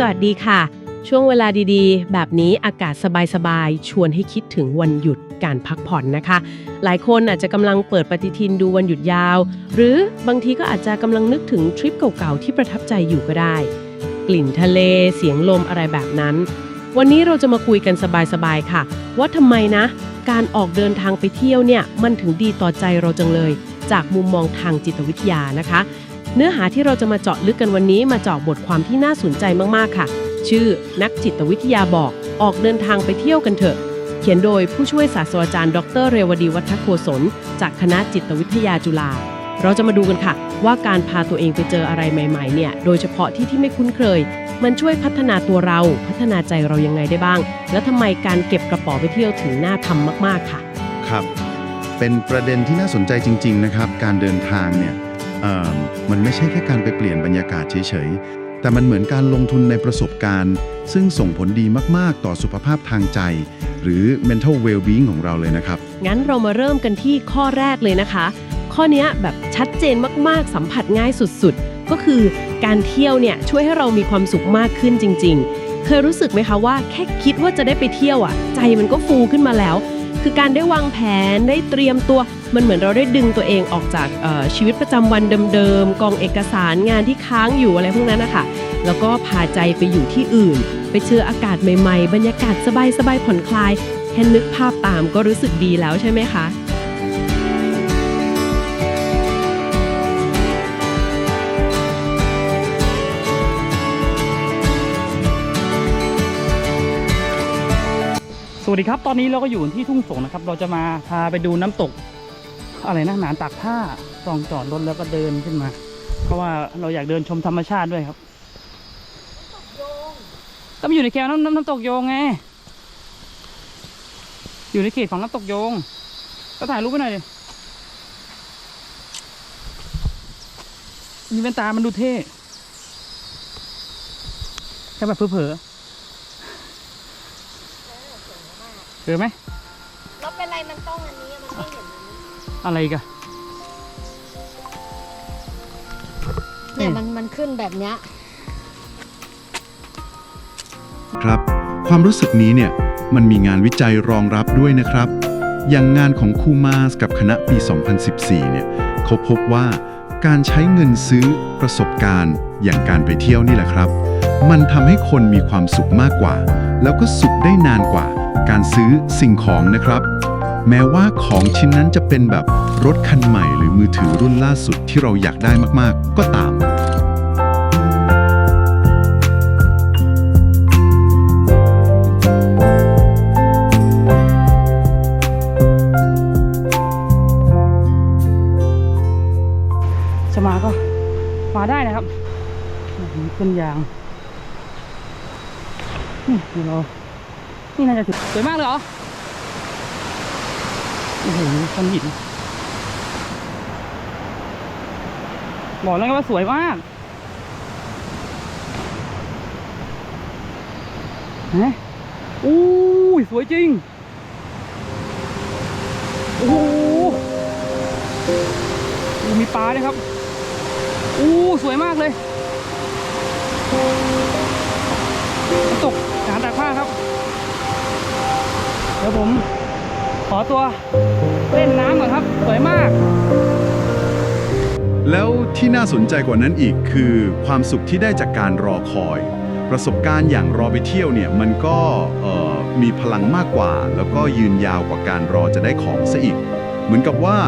สวัสดีค่ะ ช่วงเวลาดีๆ แบบนี้อากาศสบายๆ ชวนให้คิดถึงวันหยุดการพักผ่อนนะคะ หลายคนอาจจะกำลังเปิดปฏิทินดูวันหยุดยาว หรือบางทีก็อาจจะกำลังนึกถึงทริปเก่าๆ ที่ประทับใจอยู่ก็ได้ กลิ่นทะเลเสียงลมอะไรแบบนั้น วันนี้เราจะมาคุยกันสบายๆค่ะ ว่าทำไมนะ การออกเดินทางไปเที่ยวเนี่ยมันถึงดีต่อใจเราจังเลย จากมุมมองทางจิตวิทยานะคะ เนื้อหาที่เราจะมาเจาะลึกกันวันนี้มาเจาะบทความที่น่าสนใจมากๆค่ะ ชื่อ นักจิตวิทยาบอก ออกเดินทางไปเที่ยวกันเถอะ เขียนโดยผู้ช่วยศาสตราจารย์ ดร เรวดีวัฒโกศลจากคณะจิตวิทยาจุฬาเราจะมาดูกันค่ะ ว่าการพาตัวเองไปเจออะไรใหม่ๆเนี่ย โดยเฉพาะที่ที่ไม่คุ้นเคย มันช่วยพัฒนาตัวเราพัฒนาใจเรายังไงได้บ้าง และทำไมการเก็บกระเป๋าไปเที่ยวถึงน่าทำมากๆค่ะ ครับ เป็นประเด็นที่น่าสนใจจริง ๆ นะครับ การเดินทางเนี่ย มันไม่ใช่แค่การไปเปลี่ยนบรรยากาศเฉยๆ แต่มันเหมือนการลงทุนในประสบการณ์ ซึ่งส่งผลดีมากๆ ต่อสุขภาพทางใจ หรือ mental well-being ของเราเลยนะครับ งั้นเรามาเริ่มกันที่ข้อแรกเลยนะคะ ข้อนี้แบบชัดเจนมากๆ สัมผัสง่ายสุดๆ ก็คือการเที่ยวเนี่ยช่วยให้เรามีความสุขมากขึ้นจริง ๆ เคยรู้สึกไหมคะว่าแค่คิดว่าจะได้ไปเที่ยวอะ ใจมันก็ฟูขึ้นมาแล้ว คือการได้วางแผนได้เตรียมตัว มันเหมือนเราได้ดึงตัวเองออกจากชีวิตประจำวันเดิมๆกองเอกสารงานที่ค้างอยู่อะไรพวกนั้นนะคะแล้วก็พาใจไปอยู่ที่อื่น ไปเจออากาศใหม่ๆ บรรยากาศสบายๆผ่อนคลายแค่นึกภาพตามก็รู้สึกดีแล้วใช่ไหมคะ วัสดีครับ ตอนนี้เราก็อยู่ที่ทุ่งสงนะครับ เราจะมาพาไปดูน้ำตก อะไรนะหนานตากผ้าตองจอดรถแล้วก็เดินขึ้นมา เพราะว่าเราอยากเดินชมธรรมชาติด้วยครับก็มาอยู่ในเขตน้ำน้ำน้ำตกโยงไง อยู่ในเขตของน้ำตกโยง ก็ถ่ายรูปไปหน่อยดิมีแว่นตามันดูเท่แค่แบบเผลอๆ เผลอไหมแล้วเป็นไรมันต้องอันนี้อะมันไม่เห็นอันนี้อะไรอีกันเนี่ยมันมันขึ้นแบบเนี้ยครับ ความรู้สึกนี้เนี่ยมันมีงานวิจัยรองรับด้วยนะครับ อย่างงานของคูมาสกับคณะปี 2014 เนี่ยเขาพบว่าการใช้เงินซื้อประสบการณ์ อย่างการไปเที่ยวนี่แหละครับ มันทำให้คนมีความสุขมากกว่า แล้วก็สุขได้นานกว่า การซื้อสิ่งของนะครับ แม้ว่าของชิ้นนั้นจะเป็นแบบรถคันใหม่หรือมือถือรุ่นล่าสุดที่เราอยากได้มากๆ ก็ตาม จะมาก็มาได้นะครับมีขึ้นยางนี่ดูเรา นี่น่าจะถึงสวยมากเลยเหรอ โอ้โหก้อนหินบอกแล้วว่าสวยมากเห็นไหมอู้ยสวยจริง โอ้โหอู้มีปลาด้วยครับ อู้สวยมากเลยตกหานตากผ้าครับ ดี๋ยวผมขอตัวเล่นน้ำก่อนครับ สวยมาก แล้วที่น่าสนใจกว่านั้นอีกคือความสุขที่ได้จากการรอคอย ประสบการณ์อย่างรอไปเที่ยวเนี่ยมันก็เอ่อมีพลังมากกว่า แล้วก็ยืนยาวกว่าการรอจะได้ของซะอีก เหมือนกับว่า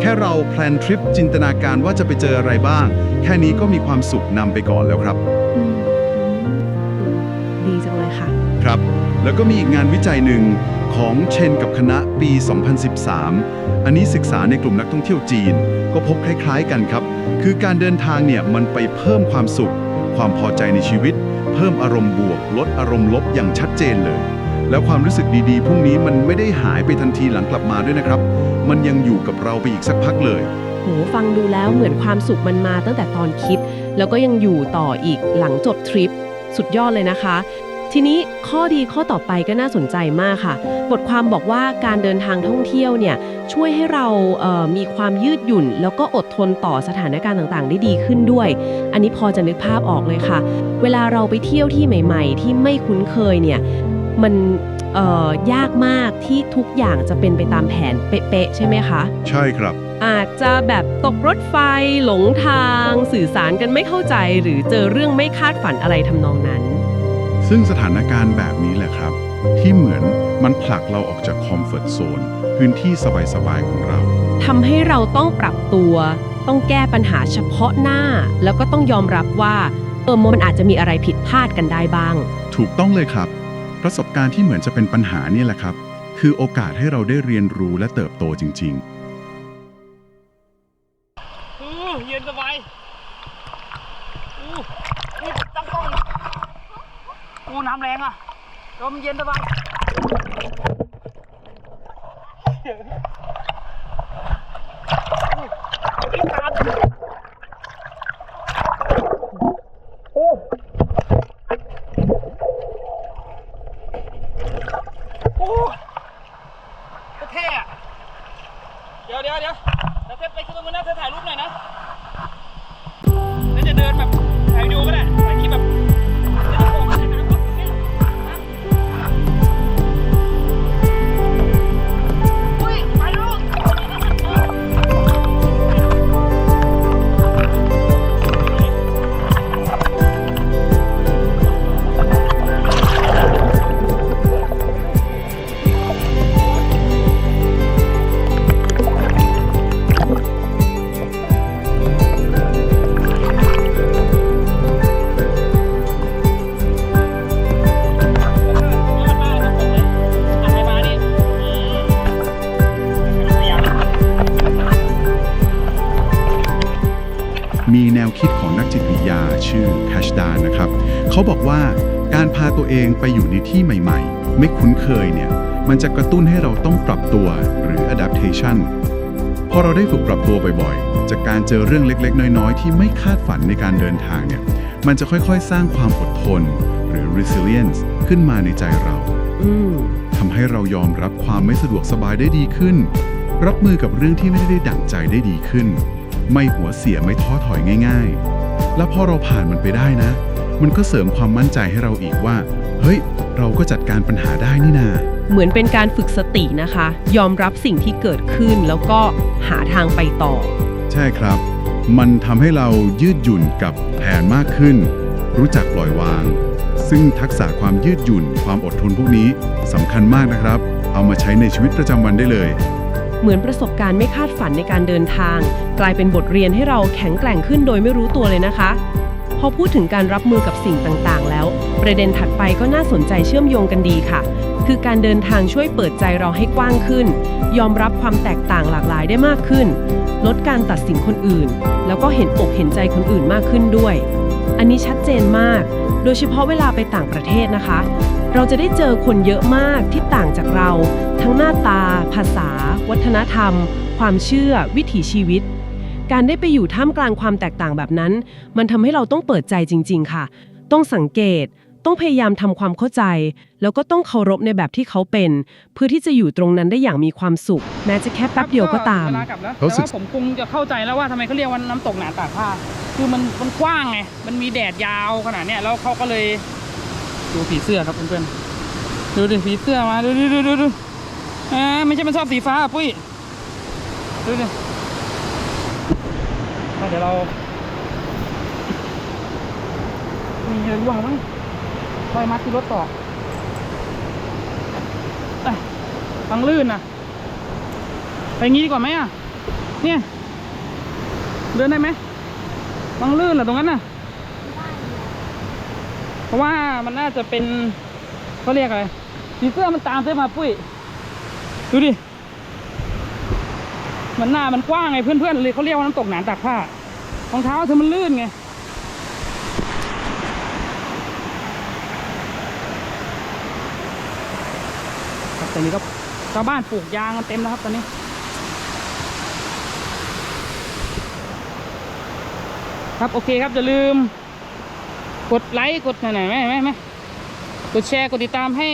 แค่เราแพลนทริปจินตนาการว่าจะไปเจออะไรบ้าง แค่นี้ก็มีความสุขนำไปก่อนแล้วครับอืมดีจังเลยค่ะ ครับ แล้วก็มีอีกงานวิจัยหนึ่ง ของเชนกับคณะปี 2013 อันนี้ศึกษาในกลุ่มนักท่องเที่ยวจีน ก็พบคล้ายๆกันครับ คือการเดินทางเนี่ยมันไปเพิ่มความสุข ความพอใจในชีวิต เพิ่มอารมณ์บวก ลดอารมณ์ลบอย่างชัดเจนเลย แล้วความรู้สึกดีๆพวกนี้มันไม่ได้หายไปทันทีหลังกลับมาด้วยนะครับ มันยังอยู่กับเราไปอีกสักพักเลยโหฟังดูแล้วเหมือนความสุขมันมาตั้งแต่ตอนคิด แล้วก็ยังอยู่ต่ออีกหลังจบทริป สุดยอดเลยนะคะ ทีนี้ข้อดีข้อต่อไปก็น่าสนใจมากค่ะ บทความบอกว่าการเดินทางท่องเที่ยวเนี่ยช่วยให้เราเอ่อมีความยืดหยุ่น แล้วก็อดทนต่อสถานการณ์ต่างๆ ได้ดีขึ้นด้วย อันนี้พอจะนึกภาพออกเลยค่ะ เวลาเราไปเที่ยวที่ใหม่ ๆ ที่ไม่คุ้นเคยเนี่ยมันเอ่อยากมากที่ทุกอย่างจะเป็นไปตามแผนเป๊ะๆใช่ไหมคะ ใช่ครับ อาจจะแบบตกรถไฟหลงทาง สื่อสารกันไม่เข้าใจ หรือเจอเรื่องไม่คาดฝันอะไรทำนองนั้น ซึ่งสถานการณ์แบบนี้แหละครับ ที่เหมือนมันผลักเราออกจากคอมฟอร์ทโซนพื้นที่สบายๆของเราทำให้เราต้องปรับตัว ต้องแก้ปัญหาเฉพาะหน้า แล้วก็ต้องยอมรับว่าเออมันอาจจะมีอะไรผิดพลาดกันได้บ้าง ถูกต้องเลยครับ ประสบการณ์ที่เหมือนจะเป็นปัญหานี่แหละครับ คือโอกาสให้เราได้เรียนรู้และเติบโตจริง ๆ แรงอะลมเย็นสบายอู้อีกตามโอ้โอ้เท่เดี๋ยวเดี๋ยวเดี๋ยวเดี๋ยวเธอไปขึ้นตรงนู้นเธอถ่ายรูป เองไปอยู่ในที่ใหม่ๆ ไม่คุ้นเคยเนี่ยมันจะกระตุ้นให้เราต้องปรับตัวหรือ adaptation พอเราได้ฝึกปรับตัวบ่อยๆ จากการเจอเรื่องเล็กๆ น้อยๆ ที่ไม่คาดฝันในการเดินทางเนี่ยมันจะค่อยๆ สร้างความอดทน หรือ resilience ขึ้นมาในใจเราอืมทำให้เรายอมรับความไม่สะดวกสบายได้ดีขึ้น รับมือกับเรื่องที่ไม่ได้ดั่งใจได้ดีขึ้น ไม่หัวเสียไม่ท้อถอยง่าย ๆ และพอเราผ่านมันไปได้นะ มันก็เสริมความมั่นใจให้เราอีกว่า เฮ้ย เราก็จัดการปัญหาได้นี่นา เหมือนเป็นการฝึกสตินะคะ ยอมรับสิ่งที่เกิดขึ้นแล้วก็หาทางไปต่อ ใช่ครับ มันทำให้เรายืดหยุ่นกับแผนมากขึ้น รู้จักปล่อยวาง ซึ่งทักษะความยืดหยุ่นความอดทนพวกนี้สำคัญมากนะครับ เอามาใช้ในชีวิตประจำวันได้เลยเหมือนประสบการณ์ไม่คาดฝันในการเดินทาง กลายเป็นบทเรียนให้เราแข็งแกร่งขึ้นโดยไม่รู้ตัวเลยนะคะ พอพูดถึงการรับมือกับสิ่งต่างๆ แล้ว ประเด็นถัดไปก็น่าสนใจเชื่อมโยงกันดีค่ะ คือการเดินทางช่วยเปิดใจเราให้กว้างขึ้น ยอมรับความแตกต่างหลากหลายได้มากขึ้น ลดการตัดสินคนอื่น แล้วก็เห็นอกเห็นใจคนอื่นมากขึ้นด้วย อันนี้ชัดเจนมาก โดยเฉพาะเวลาไปต่างประเทศนะคะ เราจะได้เจอคนเยอะมากที่ต่างจากเรา ทั้งหน้าตา ภาษา วัฒนธรรม ความเชื่อ วิถีชีวิต การได้ไปอยู่ท่ามกลางความแตกต่างแบบนั้น มันทำให้เราต้องเปิดใจจริง ๆ ค่ะ ต้องสังเกต ต้องพยายามทำความเข้าใจ แล้วก็ต้องเคารพในแบบที่เขาเป็น เพื่อที่จะอยู่ตรงนั้นได้อย่างมีความสุข แม้จะแค่แป๊บเดียวก็ตาม ลากลับแล้วเขาแต่ศึก ว่าผมคงจะเข้าใจแล้วว่าทำไมเขาเรียกว่าน้ำตกหนาตากผ้า คือมันมันกว้างไง มันมีแดดยาวขนาดเนี้ยแล้วเขาก็เลยดูผีเสื้อครับเพื่อนๆดูดิผีเสื้อมาดูดูดูดูดูอ่าไม่ใช่มันชอบสีฟ้าอะปุ้ยดูดิอะ เดี๋ยวเรา มีอะไรวางมั้งคอยมัดที่รถต่อฟังลื่นนะไปงี้ดีกว่าไหมอะ เนี่ย เดินได้ไหมฟังลื่นเหรอตรงนั้นน่ะ เพราะว่ามันน่าจะเป็นเขาเรียกอะไรสีเสื้อมันตามเส้นมาปุ้ย ดูดิ มันหน้ามันกว้างไงเพื่อนๆเลยเขาเรียกว่าน้ำตกหนานตากผ้ารองเท้าเธอมันลื่นไงครับตอนนี้ก็ชาวบ้านปลูกยางกันเต็มแล้วครับตอนนี้ครับโอเคครับอย่าลืม กดไลค์กดไหนไหมไหมไหมกดแชร์กดติดตามให้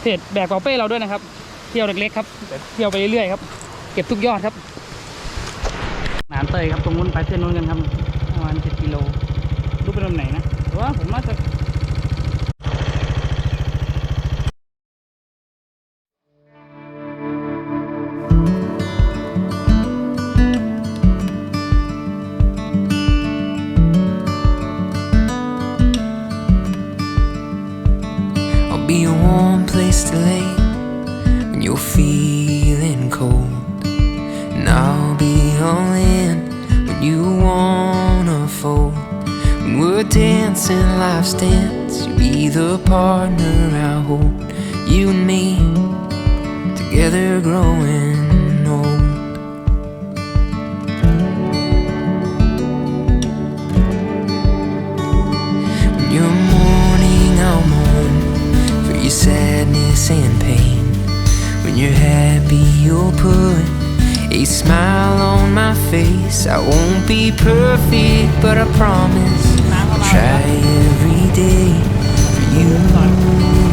เพจแบกเป่าเป้เราด้วยนะครับ เที่ยวเล็กๆครับ เที่ยวไปเรื่อยๆครับ เก็บทุกยอดครับหนานเตยครับตรงนู้นไปเส้นนู้นกันครับประมาณเจ็ดกิโลรู้ไปตรงไหนนะแต่ว่าผมน่าจะ together growing old. When you're mourning, I'll mourn for your sadness and pain. When you're happy, you'll put a smile on my face. I won't be perfect, but I promise I'll try every day for you.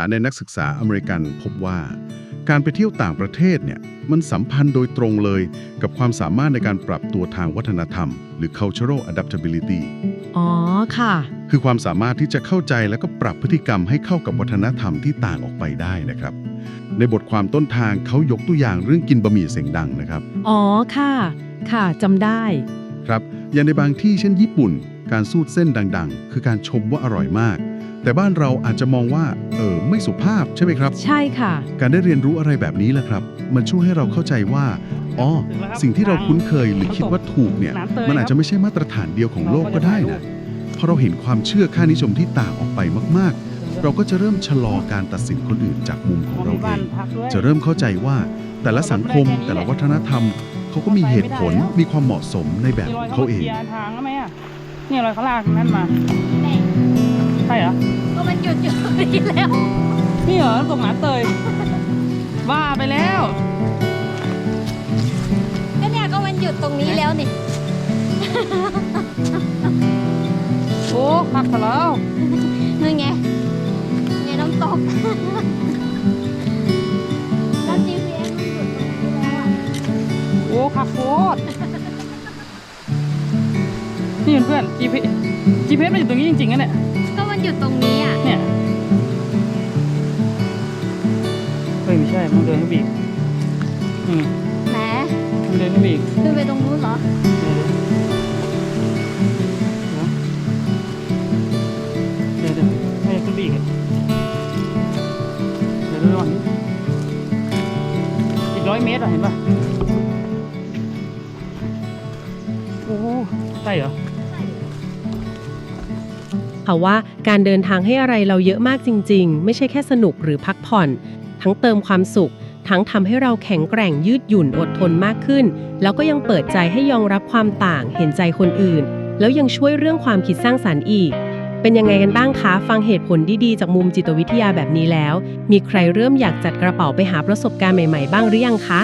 ารในนักศึกษาอเมริกันพบว่า การไปเที่ยวต่างประเทศเนี่ยมันสัมพันธ์โดยตรงเลยกับความสามารถในการปรับตัวทางวัฒนธรรม หรือ cultural adaptability อ๋อค่ะ คือความสามารถที่จะเข้าใจและก็ปรับพฤติกรรมให้เข้ากับวัฒนธรรมที่ต่างออกไปได้นะครับ ในบทความต้นทางเขายกตัวอย่างเรื่องกินบะหมี่เสียงดังนะครับ อ๋อค่ะ ค่ะจำได้ครับอย่างในบางที่เช่นญี่ปุ่น การสูดเส้นดัง ๆ คือการชมว่าอร่อยมาก แต่บ้านเราอาจจะมองว่า เออไม่สุภาพใช่ไหมครับ ใช่ค่ะ การได้เรียนรู้อะไรแบบนี้แหละครับ มันช่วยให้เราเข้าใจว่า อ๋อถึงแล้วครับสิ่งที่เราคุ้นเคยหรือคิดว่าถูกเนี่ยน้ำเตยมันอาจจะไม่ใช่มาตรฐานเดียวของโลกก็ได้นะเพราะเราเห็นความเชื่อค่านิยมที่ต่างออกไปมาก ๆ เราก็จะเริ่มชะลอการตัดสินคนอื่นจากมุมของเรามีเอบ้านงพักด้วยจะเริ่มเข้าใจว่า แต่ละสังคมแต่ละวัฒนธรรมเขาก็มีเหตุผลมีความเหมาะสมในแบบมีขรออยงเขาเขาเองเคลียร์ทางแล้วไหมอะเนี่ยรอยเขาลากนั่นมาไหนใช่เหรอก็มันหยุดอยู่นี่แล้ว นี่เหรอตรงน้ำเตยว่าไปแล้วก็เนี่ยก็มันหยุดตรงนี้แล้วนี่ โอ้หักซะแล้วนี่ไงไงน้ำตกแล้ว GPS มันหยุดตรงนี้แล้วอะโอ้หักโคตรนี่เพื่อน GPS GPS มันอยู่ตรงนี้จริงๆนะเนี่ย ก็มันหยุดตรงนี้อะ เนี่ย เฮ้ย ไม่ใช่ มันเดินขึ้นไปอีกอืมแหมมันเดินขึ้นไปอีกขึ้นไปตรงนู้นเหรอ เดี๋ยวเดี๋ยวให้ขึ้นไปอีกอะเดี๋ยวดูก่อนนี่อีกร้อยเมตรอะ เห็นปะโอ้โหใช่เหรอ ค่ะว่าการเดินทางให้อะไรเราเยอะมากจริง ๆ ไม่ใช่แค่สนุกหรือพักผ่อน ทั้งเติมความสุข ทั้งทำให้เราแข็งแกร่งยืดหยุ่นอดทนมากขึ้น แล้วก็ยังเปิดใจให้ยอมรับความต่างเห็นใจคนอื่น แล้วยังช่วยเรื่องความคิดสร้างสรรค์อีก เป็นยังไงกันบ้างคะ ฟังเหตุผลดีๆจากมุมจิตวิทยาแบบนี้แล้ว มีใครเริ่มอยากจัดกระเป๋าไปหาประสบการณ์ใหม่ๆ บ้างหรือยังคะ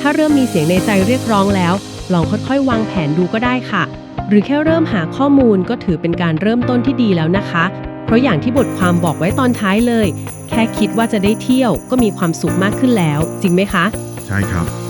ถ้าเริ่มมีเสียงในใจเรียกร้องแล้ว ลองค่อยๆ วางแผนดูก็ได้ค่ะ หรือแค่เริ่มหาข้อมูลก็ถือเป็นการเริ่มต้นที่ดีแล้วนะคะ เพราะอย่างที่บทความบอกไว้ตอนท้ายเลย แค่คิดว่าจะได้เที่ยวก็มีความสุขมากขึ้นแล้ว จริงไหมคะ ใช่ครับ